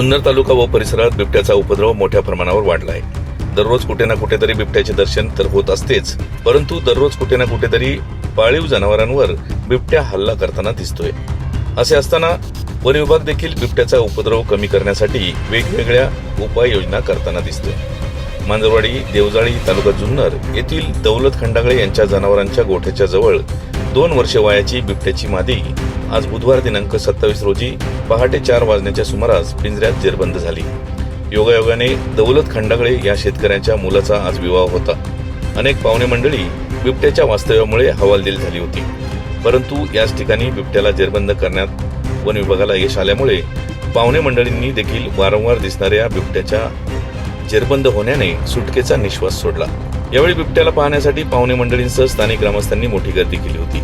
जुन्नर तालुका व परिसरात बिबट्याचा उपद्रव मोठ्या प्रमाणावर वाढला आहे. दररोज कुठे ना कुठेतरी बिबट्याचे दर्शन तर होत असतेच परंतु दररोज कुठे ना कुठेतरी पाळीव जनावरांवर बिबट्या हल्ला करताना दिसतोय. असे असताना वन विभाग देखील बिबट्याचा उपद्रव कमी करण्यासाठी वेगवेगळ्या उपाययोजना करताना दिसतोय. मांजरवाडी देवजाळी तालुका जुन्नर येथील दौलत खंडागळे यांच्या जनावरांच्या गोठ्याच्या जवळ दोन वर्षे वयाची बिबट्याची मादी आज बुधवार दिनांक सत्तावीस रोजी पहाटे चार वाजण्याच्या सुमारास पिंजऱ्यात जेरबंद झाली. योगायोगाने दौलत खंडागळे या शेतकऱ्यांच्या मुलाचा आज विवाह होता. अनेक पाहुणे मंडळी बिबट्याच्या वास्तव्यामुळे हवालदिल झाली होती. परंतु याच ठिकाणी बिबट्याला जेरबंद करण्यात वन विभागाला यश आल्यामुळे पाहुणे मंडळींनी देखील वारंवार दिसणाऱ्या बिबट्याच्या जेरबंद होण्याने सुटकेचा निश्वास सोडला. यावेळी बिबट्याला पाहण्यासाठी पाहुणे मंडळींसह स्थानिक ग्रामस्थांनी मोठी गर्दी केली होती.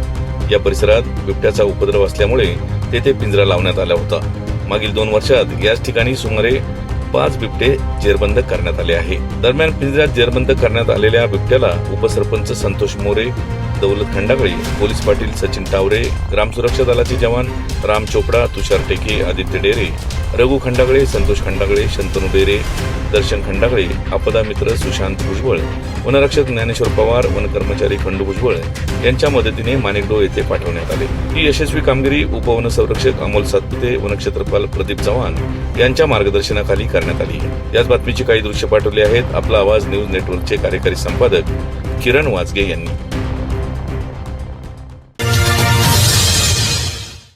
या परिसरात बिबट्याचा उपद्रव असल्यामुळे तेथे पिंजरा लावण्यात आला होता. मागील दोन वर्षात याच ठिकाणी सुमारे पाच बिबटे जेरबंद करण्यात आले आहे. दरम्यान पिंजऱ्यात जेरबंद करण्यात आलेल्या बिबट्याला उपसरपंच संतोष मोरे दौलत खंडागळे पोलीस पाटील सचिन टावरे ग्राम सुरक्षा दलाचे जवान राम चोपडा तुषार टेके आदित्य डेरे रघु खंडागळे संतोष खंडागळे शंतनू बेरे दर्शन खंडागळे आपदा मित्र सुशांत भुजबळ वनरक्षक ज्ञानेश्वर पवार वनकर्मचारी खंडू भुजबळ यांच्या मदतीने माणिकडो येथे पाठवण्यात आले. ही यशस्वी कामगिरी उपवन संरक्षक अमोल सातपुते वनक्षेत्रपाल प्रदीप चव्हाण यांच्या मार्गदर्शनाखाली करण्यात आली. याच बातमीची काही दृश्य पाठवली आहेत. आपला आवाज न्यूज नेटवर्कचे कार्यकारी संपादक किरण वाजगे यांनी.